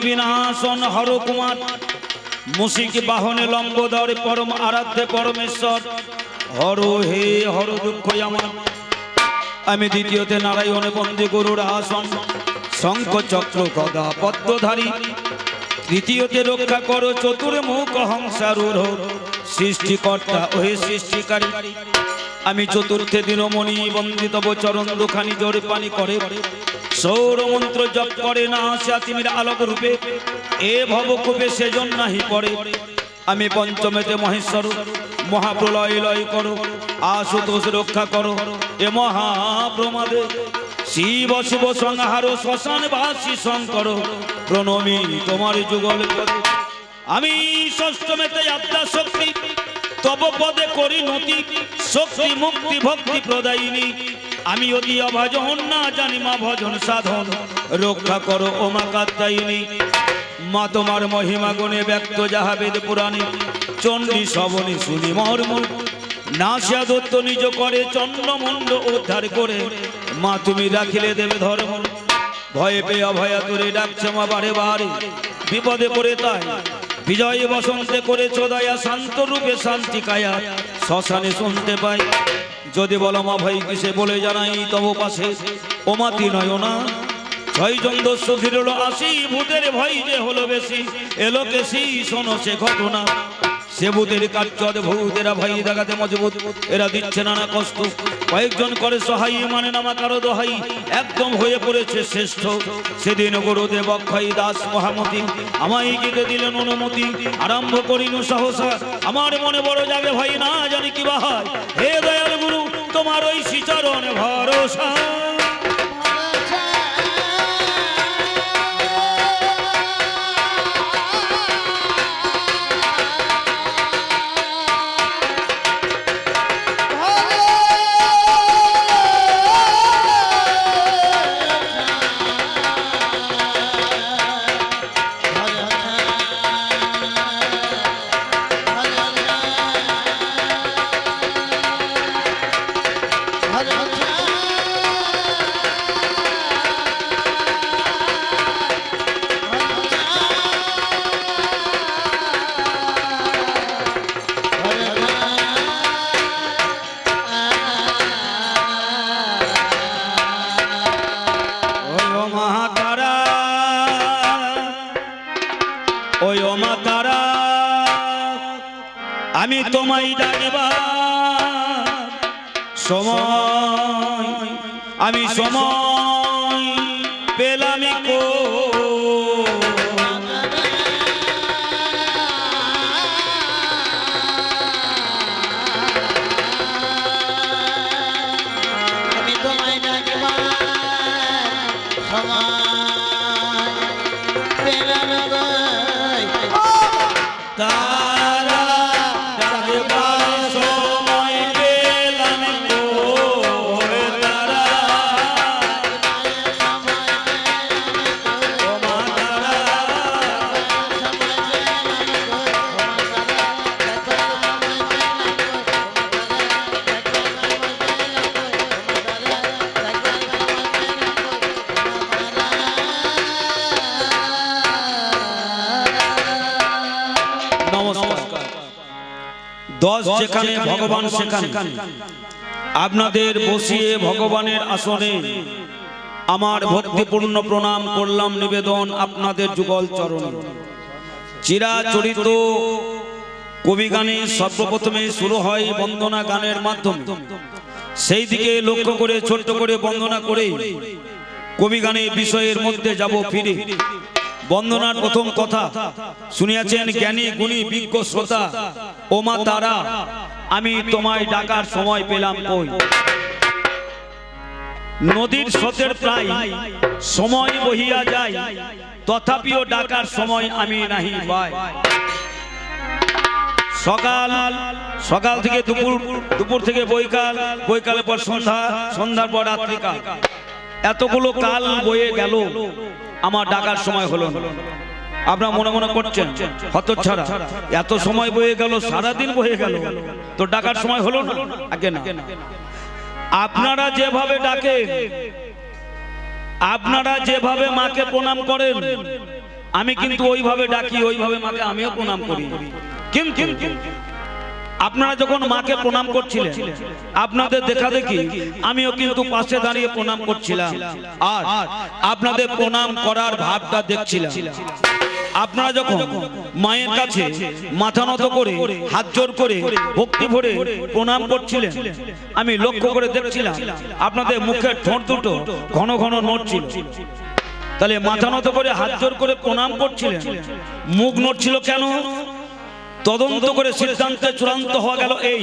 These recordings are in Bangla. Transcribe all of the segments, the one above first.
বিনাশন হর কুমার। মুসিক বাহনে লম্বোদর, পরম আরাধ্যে পরমেশ্বর। হর হে, হর দুঃখ আমার। আমি দ্বিতীয়তে নারায়ণে বন্দে গরুর আসন। শঙ্খ চক্র গদা পদ্মধারী। তৃতীয়তে রক্ষা করো চতুর্মুখ হংসারূঢ়। সৃষ্টিকর্তা, ওহে সৃষ্টিকারী। আমি চতুর্থে দিনমণি বন্দিতব চরণ দুখানি জোরে পানি করে। সৌর মন্ত্র জপ করে, না আসা তিমির আলোক রূপে। এ ভবকূপে সেজন নাহি পড়ে। আমি পঞ্চমেতে মহেশ্বর, মহাপ্রলয় লয় করো, আশুতোষ রক্ষা করো। এ মহাপ্রমাদে শিব শুভ সংহার শ্মশান বাসী শঙ্কর, প্রণমী তোমার যুগল করে। আমি ষষ্ঠমেতে আত্মা শক্তি, তব পদে করি নতি, শক্তি মুক্তি ভক্তি প্রদায়িনী। আমি অতি অভাজন না, জানি মা ভজন সাধন, রক্ষা করো ও মা কাত্তায়িনী মা তোমার মহিমা গুণে ব্যক্ত যাহা বেদ পুরাণে, চণ্ডী শ্রবণে শুনি মর্মল নাসিয়া দত্ত নিজ করে চন্দ্রমণ্ড উদ্ধার করে, মা তুমি রাখিলে দেবে ধর্ম। ভয়ে পেয়ে অভয়া করে ডাকছে মা বারে বারে, বিপদে পড়ে তাই বিজয় বসন্তে করে চোদায়া শান্ত রূপে শান্তি কায়া শ্মশানে শুনতে পাই। যদি বলো মা ভাই, কিসে বলে জানাই তব পাশে। ও মাতি নয় না। ছয়জন দস্যু ফিরল আসি ভয় যে হলো বেশি। এলো কেসি শোনো সে ঘটনা। সে ভূতের কার্য ভূতেরা ভাই দেখাতে মজবুত। এরা দিচ্ছে নানা কষ্ট। কয়েকজন করে সহাই মানে নামা কারও দোহাই। একদম হয়ে পড়েছে শ্রেষ্ঠ। সেদিন গুরুদেব অক্ষয় দাস মহামতি আমায় গীতে দিলেন অনুমতি। আরম্ভ করিনু সহসা। আমার মনে বড় যাবে ভাই, না জানি কি বাহাই। হে দয়াল গুরু, তোমার ওই শ্রীচরণ ভরসা। আমি তোমায় ডাকবা সময় আমি সময় দশ যেখানে ভগবান সেখানে। আপনাদের বসিয়ে ভগবানের আসনে আমার ভক্তিপূর্ণ প্রণাম করলাম নিবেদন আপনাদের যুগল চরণ। চিরাচরিত কবি গানে সর্বপ্রথমে শুরু হয় বন্দনা গানের মাধ্যমে। সেই দিকে লক্ষ্য করে ছোট্ট করে বন্দনা করে কবি গানের বিষয়ের মধ্যে যাব ফিরে। বন্দনার প্রথম কথা। শুনিয়াছেন জ্ঞানী, গুণী, বিজ্ঞ শ্রোতা। ওমা তারা, আমি তোমায় ডাকার সময় পেলাম কই? নদীর স্রোতের প্রায় সময় বহিয়া যায়, তথাপিও ডাকার সময় আমি নাহি পাই। সকাল সকাল থেকে দুপুর দুপুর থেকে বৈকাল, বৈকালের পর সন্ধ্যা, সন্ধ্যার পর রাত্রিকাল। এতগুলো কাল বয়ে গেল। আমার ডাকার সময় হলো না। আপনারা মনে মনে করছেন হত ছাড়া এত সময় বয়ে গেল সারাদিন বয়ে গেল। তো ডাকার সময় হলো না? আগে না। আপনারা যেভাবে ডাকে আপনারা যেভাবে মাকে প্রণাম করেন আমি কিন্তু ওইভাবে ডাকি ওইভাবে মাকে আমিও প্রণাম করি। কিন্তু আপনারা যখন মাকে প্রণাম করছিলেন, আপনাদের দেখা দেখি আমিও কিন্তু পাশে দাঁড়িয়ে প্রণাম করছিলাম। আর আপনাদের প্রণাম করার ভাবটা দেখছিলাম। আপনারা যখন মায়ের কাছে মাথা নত করে, হাত জোর করে, ভক্তি ভরে প্রণাম করছিলেন, আমি লক্ষ্য করে দেখছিলাম আপনাদের মুখের ঠোঁট দুটো ঘন ঘন নড়ছিল। তাহলে মাথা নত করে, হাত জোর করে প্রণাম করছিলেন, মুখ নড়ছিল কেন? তদন্ত করে সিদ্ধান্তে চূড়ান্ত হওয়া গেল এই।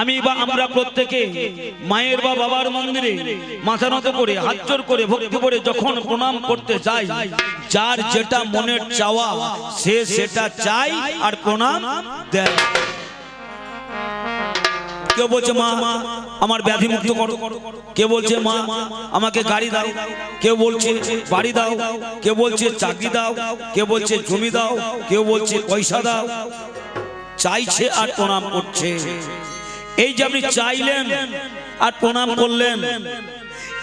আমি বা আমরা প্রত্যেকে মায়ের বা বাবার মন্দিরে মাথা নত করে, হাত জোর করে, ভক্তি করে যখন প্রণাম করতে যাই, যার যেটা মনের চাওয়া, সে সেটা চাই আর প্রণাম দেয়। কেউ বলছে, মা, আমার ব্যাধি মুক্ত করো। কেউ বলছে, মা, আমাকে গাড়ি দাও। কেউ বলছে, বাড়ি দাও। কেউ বলছে, চাকরি দাও। কেউ বলছে, জমি দাও। কেউ বলছে, পয়সা দাও। চাইছে আর প্রণাম করছে। এই যে আপনি চাইলেন আর প্রণাম করলেন,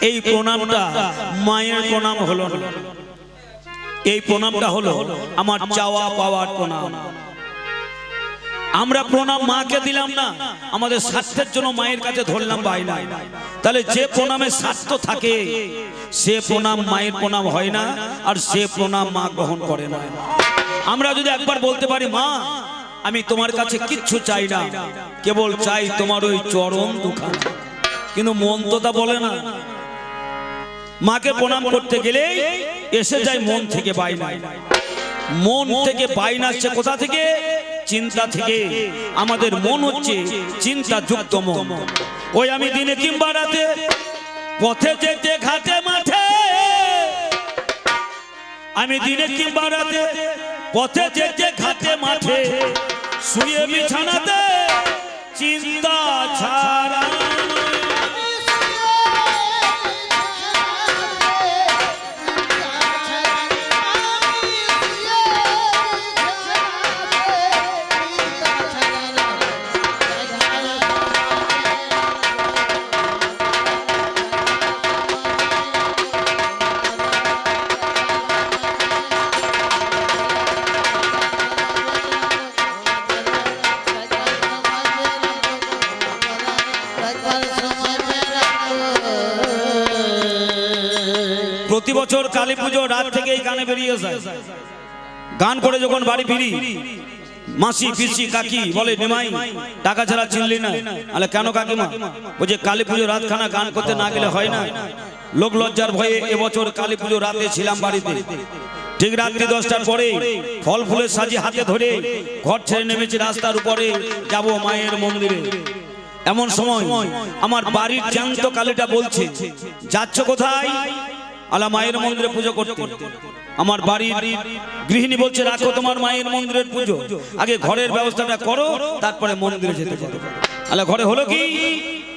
এই প্রণামটা মায়ের প্রণাম হলো এই প্রণামটা হলো আমার চাওয়া পাওয়ার প্রণাম। আমরা প্রণাম মাকে দিলাম না, আমাদের স্বার্থের জন্য মায়ের কাছে ধরলাম বাইনা। তাহলে যে প্রণামে স্বার্থ থাকে, সে প্রণাম মায়ের প্রণাম হয় না, আর সে প্রণাম মা গ্রহণ করে না। আমরা যদি একবার বলতে পারি, মা, আমি তোমার কাছে কিচ্ছু চাই না, কেবল চাই তোমার ওই চরম দুখান। কিন্তু মন তো তা বলে না। মাকে প্রণাম করতে গেলে এসে যায় মন থেকে বাইনা। মন থেকে বাইনা আসছে কোথা থেকে? চিন্তা থেকে আমাদের মন হচ্ছে চিন্তা যুক্ত মন। ওই আমি দিনে কিংবা রাতে পথে যেতে ঘাটে মাঠে। আমি দিনে কিংবা রাতে পথে যেতে ঘাটে মাঠে। শুয়ে বিছানাতে চিন্তা ছাড়া প্রতি বছর কালী পুজো রাত থেকে এই গানে বেরিয়ে যায়। গান করে যখন বাড়ি ফিরি, মাসি, পিসি, কাকি বলে, নিমাই, টাকা ছাড়া চিনলি না। আলে, কেন কাকিমা? বলছে, কালী পুজো রাতখানা গান করতে না গেলে হয় না। লোক লজ্জার ভয়ে এবছর কালী পুজো রাতে ছিলাম বাড়িতে। ঠিক রাত্রি দশটার পরে ফল ফুলের সাজি হাতে ধরে ঘর ছেড়ে নেমেছি রাস্তার উপরে, যাব মায়ের মন্দিরে। এমন সময় আমার বাড়ির জ্যান্ত কালীটা বলছে, যাচ্ছ কোথায়? আলা মায়ের মন্দিরে পুজো করতে। আমার বাড়ির গৃহিণী বলছে, রাখো তোমার মায়ের মন্দিরের পুজো। আগে ঘরের ব্যবস্থাটা করো, তারপরে মন্দিরে যেতে পারো। আলা ঘরে হলো কি?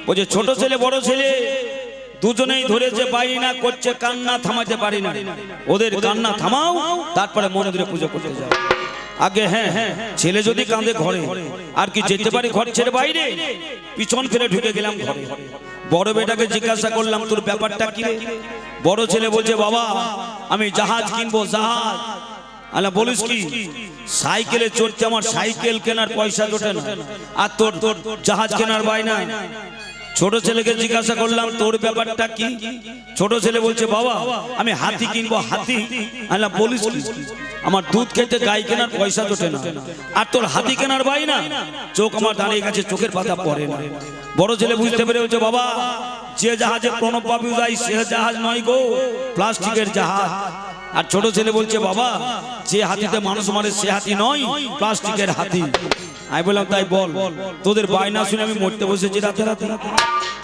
বলছে, ছোট ছেলে, বড় ছেলে, দুজনেই ধরেছে পারি না করছে, কান্না থামাতে পারি না। ওদের কান্না থামাও, তারপরে মন্দিরে পুজো করতে যাও। আগে হ্যাঁ হ্যাঁ ছেলে যদি কাঁদে ঘরে, আর কি যেতে পারি ঘর ছেড়ে বাইরে? পিছন ফিরে ঢুকে গেলাম ঘরে। বড় বেটাকে জিজ্ঞাসা করলাম তোর ব্যাপারটা কি বড় ছেলে বলছে বাবা আমি জাহাজ কিনবো জাহাজ। আলা বলিস কি? সাইকেলে চড়তে আমার সাইকেল কেনার পয়সা জোটে না। আর তোর তোর জাহাজ কেনার বাইনা ছোট ছেলেকে জিজ্ঞাসা করলাম, তোর ব্যাপারটা কি? ছোট ছেলে বলছে, বাবা, আমি হাতি কিনবো, হাতি। বলিস আমার দুধ খেতে গাই কেনার পয়সা জোটে না। আর তোর হাতি কেনার বাই না? চোখ আমার দাঁড়িয়ে গেছে, চোখের পাতা পড়ে না। বড় ছেলে বুঝতে পেরে বলছে, বাবা, যে জাহাজে প্রণব বাবু যাই সে জাহাজ নয় গো, প্লাস্টিকের জাহাজ। আর ছোট ছেলে বলছে, বাবা, যে হাতিতে মানুষ মারে, সে হাতি নয়, প্লাস্টিকের হাতি। আমি বললাম, তাই বল, তোদের বায়না শুনে আমি মরতে বসেছি রাতে রাতে।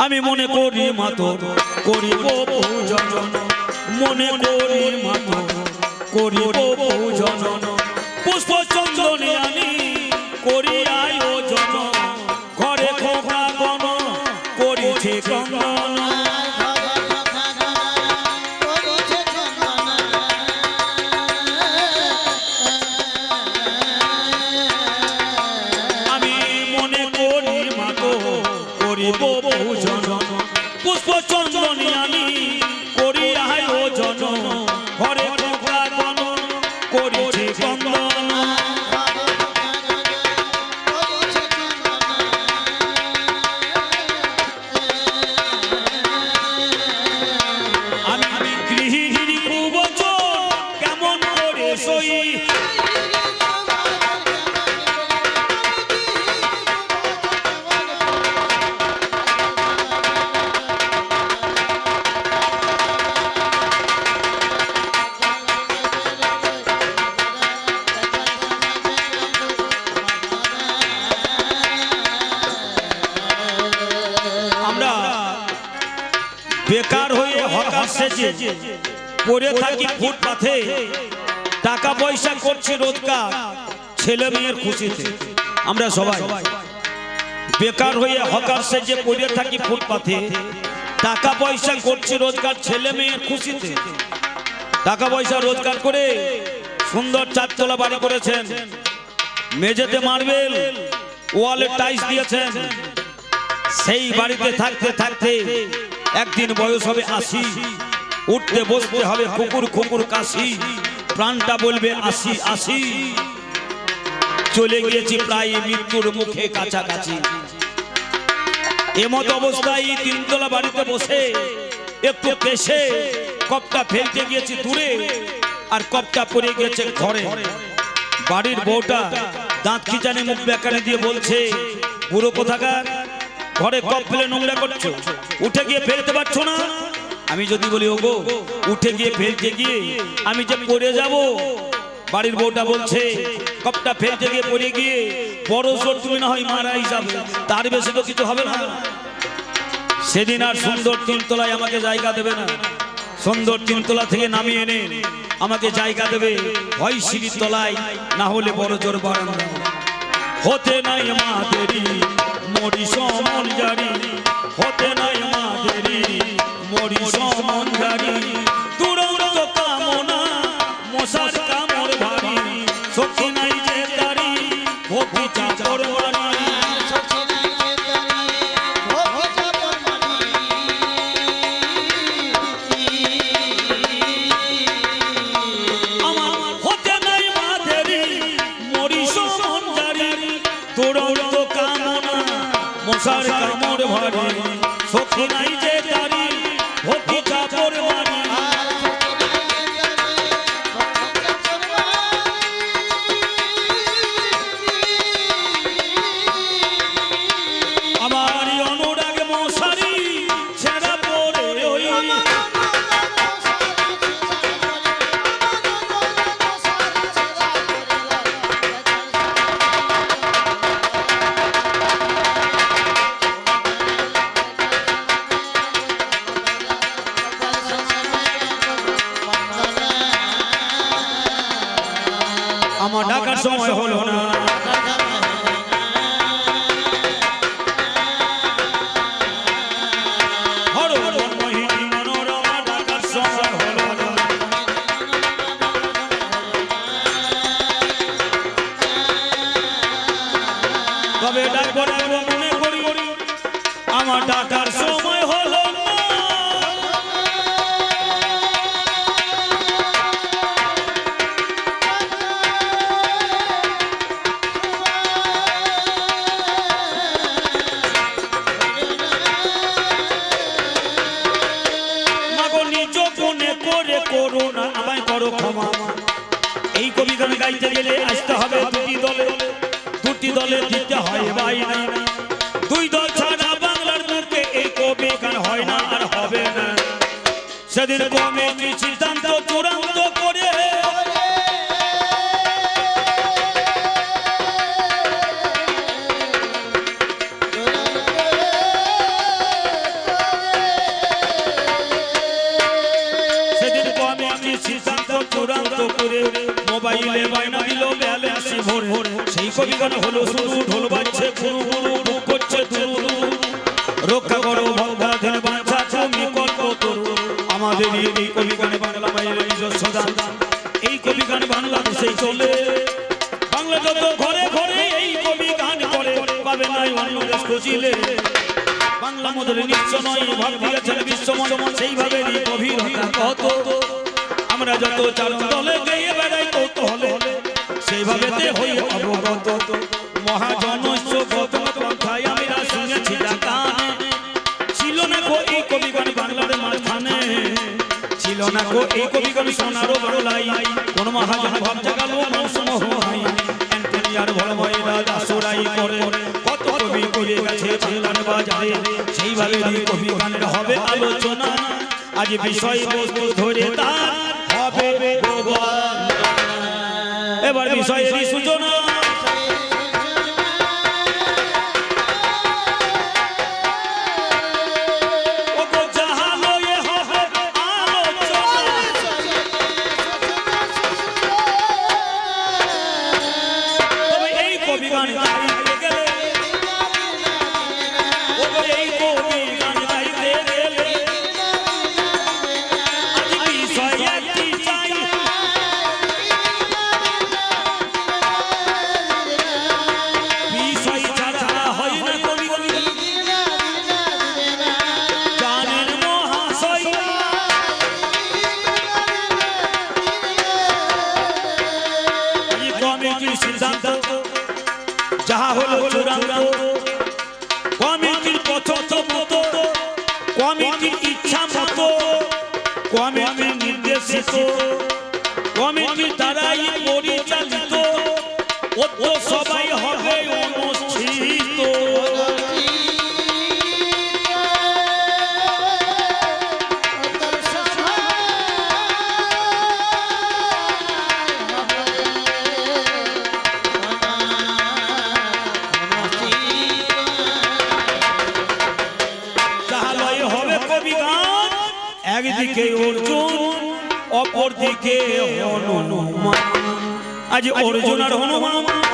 আমি মনে করি মাতো করিব পূজন। মনে করি মাতো করিব পূজন। পুষ্প বেকার হয়ে হকার সেজে পড়ে থাকি ফুটপাথে টাকা পয়সা করছি রোজগার, ছেলে মেয়ের খুশিতে। আমরা সবাই বেকার হয়ে হকার যে পড়ে থাকি ফুটপাথে টাকা পয়সা করছি রোজগার, ছেলে মেয়ের খুশিতে। টাকা পয়সা রোজগার করে সুন্দর চারতলা বাড়ি করেছেন। মেঝেতে মার্বেল, ওয়ালে টাইস দিয়েছেন। সেই বাড়িতে থাকতে থাকতে একদিন বয়স হবে আশি, উঠতে বসতে হবে কুকুর কুকুর কাশি। প্রাণটা বলবে, আসি আসি। চলে গিয়েছি প্রায় মৃত্যুর মুখে কাছাকাছি। এমত অবস্থায় তিনতলা বাড়িতে বসে, একটু পেশে কপটা ফেলতে গিয়েছি দূরে, আর কপটা পড়ে গিয়েছে ঘরে। বাড়ির বউটা দাঁত খিচানি মুখ বেকারে দিয়ে বলছে, বুড়ো কোথাকার? ঘরে কপ ফেলে নোংরা করছ। উঠে গিয়ে ফেলতে পারছ না? আমি যদি বলি, ওগো, উঠে গিয়ে ফেলতে গিয়ে আমি যে পড়ে যাব? বাড়ির বউটা বলছে, কপটা ফেলতে গিয়ে পড়ে গিয়ে বড় জোর তুমি না হয় মারাই যাবে, তার বেশি তো কিছু হবে না। সেদিন আর সুন্দর তিনতলায় আমাকে জায়গা দেবে না। সুন্দর তিনতলা থেকে নামিয়ে এনে আমাকে জায়গা দেবে হয় সিঁড়ির তলায়, না হলে বড় জোর বারান্দা। হতে নাই মা দেরি মরি সমন জারি। হতে নাই মা দেরি কামনা, মশার কামড় ভারী। সখী নাই যে তারি ভক্তি চাপর বাড়ি। আমার হতে নাই মাধেরি মরি সমন জারি তোরন্ত কামনা, মশার কামড় ভারী। সখী নাই যে ডাকার সময় হলো এই কবি গান গাইতে গেলে আসতে হবে দুটি দলে। দুটি দলে দিতে হয় ভাই দুই দল গান হলো শুরু ঢোল বাজছে গুরু গুরু বুক করছে দুরু রক্ষা করো ভগবাধীন বাঞ্ছা, তুমি কল্প তরু। আমাদের এই কবি বাংলা বাইরে নিজস্ব দান এই কবি গান চলে। বাংলা যত ঘরে ঘরে এই কবি গান করে, পাবে নাই অন্য দেশ খুঁজিলে। বাংলা মধুর নিশ্চ নয়, ভাব দিয়েছেন বিশ্বময় সেইভাবে গভীরতা কত। আমরা যত চালন দলে গিয়ে বেড়াই কত হলে সেইভাবে তে হই অবগত মহাজনস্য গতম পন্থায় আমরা শুনেছি কানে ছিল না গো এই কবিগণ বাংলার মাঝখানে, ছিল না গো এই কবি গান শোনারও লাই কোন মহাজন ভাব জাগালো মৌসুম হয় অ্যান্টনিয়ার ভরময়েরা দাসরাই করে। কত কবি করে গেছে বাংলার বাজারে। সেইভাবে কবি হবে আলোচনা। আজ বিষয় বস্তু ধরে তার এবার বিষয়ের সূচনা। নির্দেশিত કે હોનું આજે ઓરિજિનલ હોનું